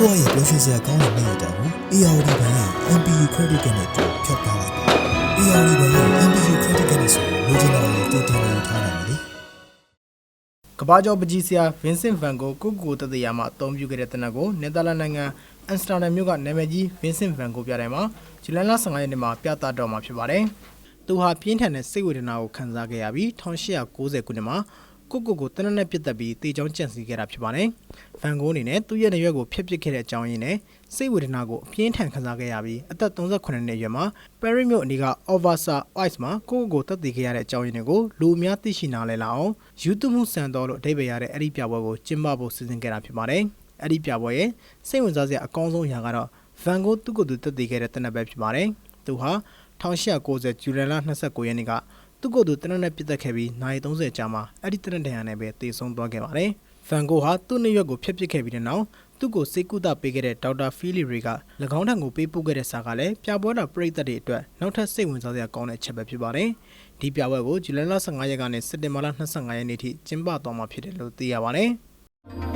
ဘွားရဲ့ပျော်ရွှင်စရာကောင်းတဲ့နေ့ရက်တာကို ARD ဘဏ်ရဲ့ MPU Credit Card နဲ့တူဖြတ်ထားလိုက်ပါ ARD ဘဏ်ရဲ့ MPU Credit Card နဲ့ဆိုလိုချင်တာကိုတူတင်လို့ထားနိုင်တယ်လေကဘာကျော်ပကြီးဆရာဗင်ဆင့်ဗန်ကိုကုကူတတရာမှာအသုံးပြုခဲ့တဲ့တနက်ကိုနယ်သာလန်နိုင်ငံအမ်စတာဒမ်မြို့ကနာမည်ကြီးဗင်ဆင့်ဗန်ကိုပြတိုင်းမှာဂျူလိုင်လ15ရက်နေ့မှာပြသတော့မှာဖြစ်ပါတယ်။သူဟာပြင်းထန်တဲ့စိတ်ဝေဒနာကိုခံစားခဲ့ရပြီး1890ခုနှစ်မှာ ကုကူကိုတနက်နဲ့ပြစ်တက်ပြီးတေချောင်းကြန့်စီခဲ့တာဖြစ်ပါတယ်။ဗန်ကိုအနေနဲ့သူ့ရဲ့ရွက်ကိုဖျက်ပစ်ခဲ့တဲ့အကြောင်းရင်းနဲ့စိတ်ဝေဒနာကိုအပြင်းထန်ခံစားခဲ့ရပြီးအသက်38နှစ်အရွယ်မှာပဲရီမြို့အနီးက Ovasa Ice မှာကိုကိုကိုတက်တည်ခဲ့ရတဲ့အကြောင်းရင်းတွေကိုလူအများသိရှိနားလည်လာအောင်ယူတူမှုစံတော်လို့အဓိပ္ပာယ်ရတဲ့အဲ့ဒီပြပွဲကိုကျင်းပဖို့စီစဉ်ခဲ့တာဖြစ်ပါတယ်။အဲ့ဒီပြပွဲရဲ့စိတ်ဝင်စားစရာအကောင်းဆုံးအရာကတော့ဗန်ကိုသူ့ကိုယ်သူတက်တည်ခဲ့တဲ့တနက်ပဲဖြစ်ပါတယ်။သူဟာ1890ဇူလိုင်လ29ရက်နေ့က သူ့ကိုယ်သူတနက်နဲ့ပြစ်တက်ခဲ့ပြီးနိုင်30ကြာမှအဲ့ဒီတနက်တန်ရနဲ့ပဲတည်ဆုံသွားခဲ့ပါတယ်။ဗန်ကိုဟာသူ့နှစ်ရွက်ကိုဖျက်ပစ်ခဲ့ပြီးတဲ့နောက်သူ့ကိုစေကုသပေးခဲ့တဲ့ဒေါက်တာဖီလီရီက၎င်းထံကိုပေးပို့ခဲ့တဲ့စာကလည်းပြပွဲတော်ပရိသတ်တွေအတွက်နောက်ထပ်စိတ်ဝင်စားစရာကောင်းတဲ့အချက်ပဲဖြစ်ပါတယ်။ဒီပြပွဲကိုဇူလိုင်လ15ရက်ကနေစက်တင်ဘာလ25ရက်နေ့ထိကျင်းပသွားမှာဖြစ်တယ်လို့သိရပါတယ်။